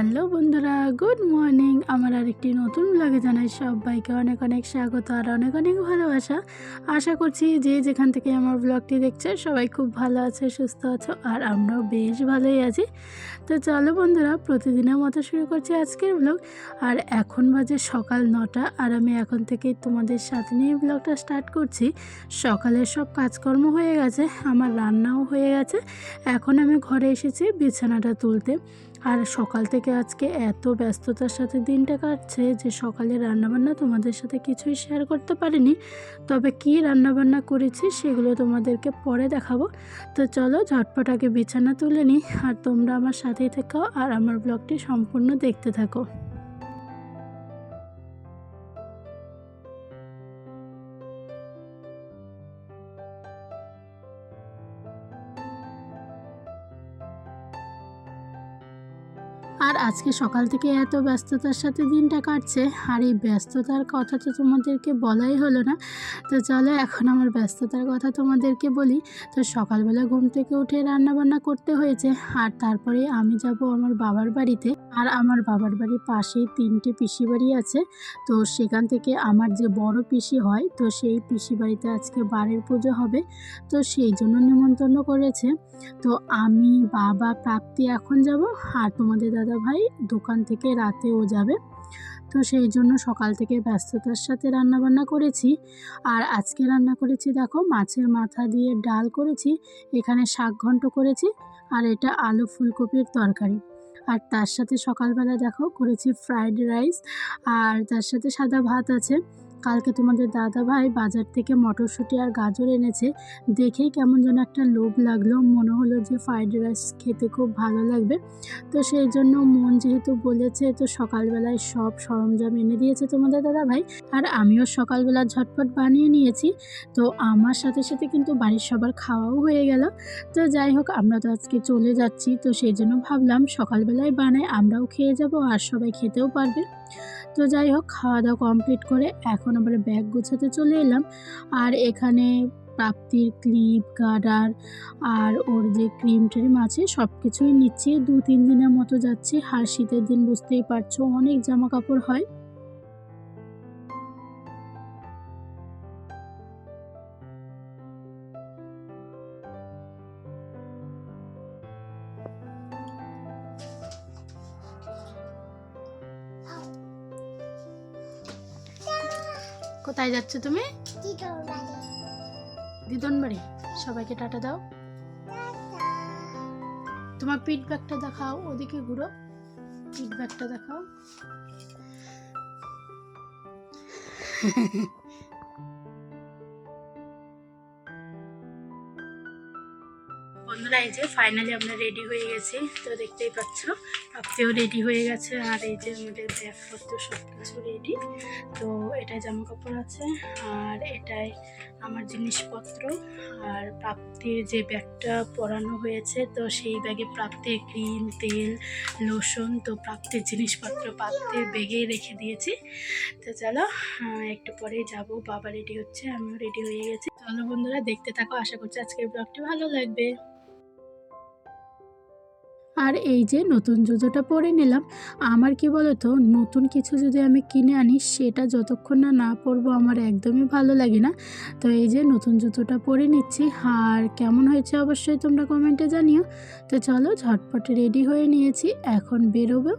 Hello বন্ধুরা, good morning. আমার আরেকটি নতুন ব্লগে জানাই সবাইকে অনেক অনেক স্বাগত আর অনেক অনেক ভালোবাসা। আশা করছি যে যেখান থেকে আমার ব্লগটি দেখছে, সবাই খুব ভালো আছে, সুস্থ আছো আর আমরাও বেশ ভালোই আছি। তো চলো বন্ধুরা, প্রতিদিনের মতো শুরু করছি আজকের ব্লগ আর এখন বাজে সকাল নটা আর আমি এখন থেকেই তোমাদের সাথে নিয়ে ব্লগটা স্টার্ট করছি। সকালের সব কাজকর্ম হয়ে গেছে, আমার রান্নাও হয়ে গেছে। এখন আমি ঘরে এসেছি বিছানাটা তুলতে। আর সকাল থেকে আজকে এত ব্যস্ততার সাথে দিনটা কাটছে যে সকালে রান্নাবান্না তোমাদের সাথে কিছুই শেয়ার করতে পারিনি। তবে কি রান্নাবান্না করেছি সেগুলো তোমাদেরকে পরে দেখাবো। তো চলো ঝটপট আগে বিছানা তুলে নিই। আর তোমরা আমার সাথেই থেকো আর আমার ব্লগটি সম্পূর্ণ দেখতে থাকো। আর আজকে সকাল থেকে এত ব্যস্ততার সাথে দিনটা কাটছে, আর এই ব্যস্ততার কথা তো তোমাদেরকে বলাই হলো না। তো চলো এখন আমার ব্যস্ততার কথা তোমাদেরকে বলি। তো সকালবেলা ঘুম থেকে উঠে রান্নাবান্না করতে হয়েছে, আর তারপরে আমি যাব আমার বাবার বাড়িতে। আর আমার বাবার বাড়ির পাশেই তিনটে পিসি বাড়ি আছে। তো সেখান থেকে আমার যে বড় পিসি হয়, তো সেই পিসি বাড়িতে আজকে বারের পুজো হবে। তো সেই জন্য নিমন্ত্রণ করেছে। তো আমি, বাবা, প্রাপ্তি এখন যাব, আর তোমাদের দাদা ভাই, দোকান থেকে রাতেও যাবে। তো সেই জন্য সকাল থেকে ব্যস্ততার সাথে রান্না বান্না করেছি। আর আজকে রান্না করেছি দেখো, মাছের মাথা দিয়ে ডাল করেছি, এখানে শাক ঘন্ট করেছি, আর এটা আলু ফুলকপির তরকারি। আর তার সাথে সকালবেলা দেখো, করেছি ফ্রাইড রাইস, আর তার সাথে সাদা ভাত আছে। কালকে তোমাদের দাদা ভাই বাজার থেকে মটরশুঁটি আর গাজর এনেছে। দেখেই কেমন যেন একটা লোভ লাগল। মনে হলো যে ফ্রাইড রাইস খেতে খুব ভালো লাগবে। তো সেই জন্য মন যেহেতু বলেছে, তো সকালবেলায় সব সরঞ্জাম এনে দিয়েছে তোমাদের দাদা ভাই। আর আমিও সকালবেলা ঝটপট বানিয়ে নিয়েছি। তো আমার সাথে সাথে কিন্তু বাড়ির সবার খাওয়াও হয়ে গেল। তো যাই হোক, আমরা তো আজকে চলে যাচ্ছি। তো সেই জন্য ভাবলাম সকালবেলায় বানাই, আমরাও খেয়ে যাব আর সবাই খেতেও পারবে। তো যাই হোক খাওয়া দাওয়া কমপ্লিট করে এখন আবার ব্যাগ গোছাতে চলে এলাম। আর এখানে প্রাপ্তির ক্লিপ গার্ডার আর ওর যে ক্রিম ট্রিম আছে সব কিছুই নিচ্ছে। দু তিন দিনের মতো যাচ্ছে। আর শীতের দিন, বুঝতেই পারছ, অনেক জামা কাপড় হয়। কোথায় যাচ্ছ তুমি? দিদন বাড়ি সবাইকে টাটা দাও। তোমার পিঠ ব্যাগটা দেখাও ওদিকে ঘুরো। পিঠ ব্যাগটা দেখাও। বন্ধুরা, এই যে ফাইনালি আমরা রেডি হয়ে গেছি, তো দেখতেই পাচ্ছ প্রাপ্তিও রেডি হয়ে গেছে, আর এই যে আমাদের ব্যাগপত্র সব কিছু রেডি তো এটাই জামা কাপড় আছে, আর এটাই আমার জিনিসপত্র, আর প্রাপ্তির যে ব্যাগটা পরানো হয়েছে, তো সেই ব্যাগে প্রাপ্তির ক্রিম তেল লোশন তো প্রাপ্তির জিনিসপত্র প্রাপ্তির ব্যাগেই রেখে দিয়েছি, তো চলো একটু পরেই যাব, বাবা রেডি হচ্ছে, আমিও রেডি হয়ে গেছি, চলো বন্ধুরা দেখতে থাকো, আশা করছি আজকের ব্লগটি ভালো লাগবে। আর এই যে নতুন জুতোটা পরে নিলাম, আমার কি বলতো, নতুন কিছু যদি আমি কিনে আনি, সেটা যতক্ষণ না না পরবো আমার একদমই ভালো লাগে না। তো এই যে নতুন জুতোটা পরে নিচ্ছি, আর কেমন হয়েছে অবশ্যই তোমরা কমেন্টে জানিও। তো চলো ঝটপট রেডি হয়ে নিয়েছি, এখন বেরোবো।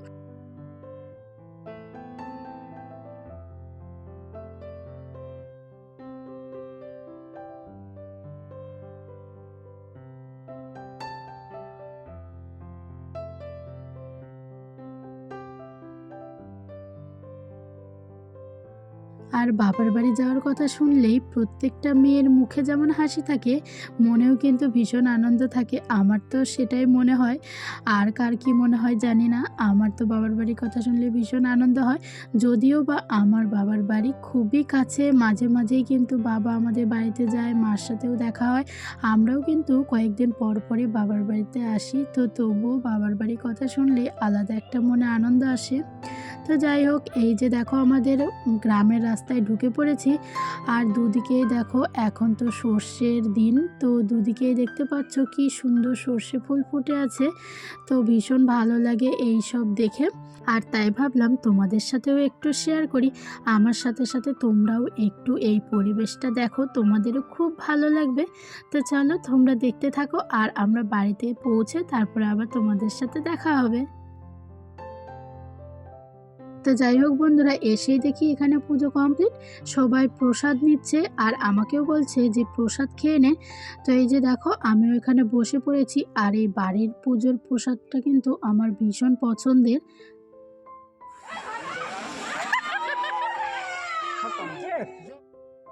আর বাবার বাড়ি যাওয়ার কথা শুনলেই প্রত্যেকটা মেয়ের মুখে যেমন হাসি থাকে, মনেও কিন্তু ভীষণ আনন্দ থাকে। আমার তো সেটাই মনে হয়। আর কার কি মনে হয় জানি না। আমার তো বাবার বাড়ির কথা শুনলে ভীষণ আনন্দ হয়। যদিও বা আমার বাবার বাড়ি খুবই কাছে, মাঝে মাঝেই কিন্তু বাবা আমাদের বাড়িতে যায়, মার সাথেও দেখা হয়। আমরাও কিন্তু কয়েকদিন পর পরই বাবার বাড়িতে আসি। তো তবুও বাবার বাড়ির কথা শুনলে আলাদা একটা মনে আনন্দ আসে। তো যাই হোক, এই যে দেখো আমাদের গ্রামের রাস্তায় ঢুকে পড়েছি। আর দুদিকেই দেখো এখন তো সর্ষের দিন, তো দুদিকেই দেখতে পাচ্ছ কি সুন্দর সর্ষে ফুল ফুটে আছে। তো ভীষণ ভালো লাগে এই সব দেখে। আর তাই ভাবলাম তোমাদের সাথেও একটু শেয়ার করি। আমার সাথে সাথে তোমরাও একটু এই পরিবেশটা দেখো, তোমাদেরও খুব ভালো লাগবে। তো চলো তোমরা দেখতে থাকো, আর আমরা বাড়িতে পৌঁছে তারপরে আবার তোমাদের সাথে দেখা হবে। তো যাই হোক বন্ধুরা, এসেই দেখি এখানে পুজো কমপ্লিট সবাই প্রসাদ নিচ্ছে আর আমাকেও বলছে যে প্রসাদ খেয়ে নে। তো এই যে দেখো, আমিও এখানে বসে পড়েছি আর এই বাড়ির পুজোর প্রসাদটা কিন্তু আমার ভীষণ পছন্দের।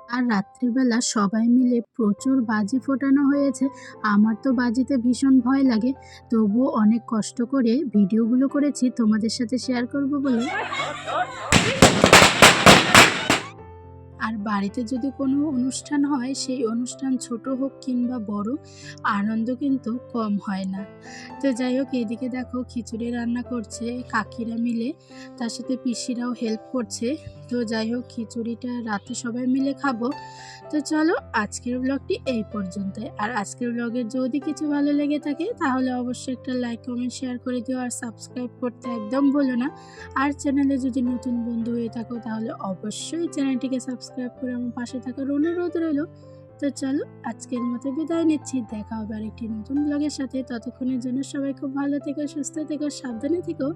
আর রাত্রিবেলা সবাই মিলে প্রচুর বাজি ফোটানো হয়েছে। আমার তো বাজিতে ভীষণ ভয় লাগে। তবুও অনেক কষ্ট করে ভিডিওগুলো করেছি। তোমাদের সাথে শেয়ার করব বলে। আর বাড়িতে যদি কোনো অনুষ্ঠান হয়, সেই অনুষ্ঠান ছোট হোক কিংবা বড়, আনন্দ কিন্তু কম হয় না। তো যাই হোক, এদিকে দেখো খিচুড়ি রান্না করছে কাকিরা মিলে। তার সাথে পিসিরাও হেল্প করছে। তো যাই হোক, খিচুড়িটা রাতে সবাই মিলে খাব। তো চলো, আজকের ব্লগটি এই পর্যন্ত আর আজকের ব্লগের যদি কিছু ভালো লেগে থাকে, তাহলে অবশ্যই একটা লাইক কমেন্ট শেয়ার করে দিও আর সাবস্ক্রাইব করতে একদম ভুলো না। আর চ্যানেলে যদি নতুন বন্ধু হয়ে থাকো, তাহলে অবশ্যই চ্যানেলটিকে সাবস্ক্রাইব করে আমার পাশে থাকার অনুরোধ রইল। তো চলো, আজকের মতো বিদায় নিচ্ছি। দেখা হবে আরেকটি নতুন ব্লগের সাথে। ততক্ষণের জন্য সবাই খুব ভালো থেকো, সুস্থ থেকো, সাবধানে থেকো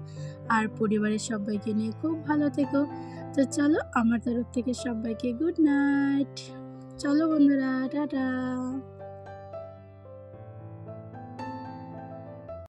আর পরিবারের সবাইকে নিয়ে খুব ভালো থেকো। তো চলো, আমার তরফ থেকে সবাইকে গুড নাইট। চলো বন্ধুরা, টাটা।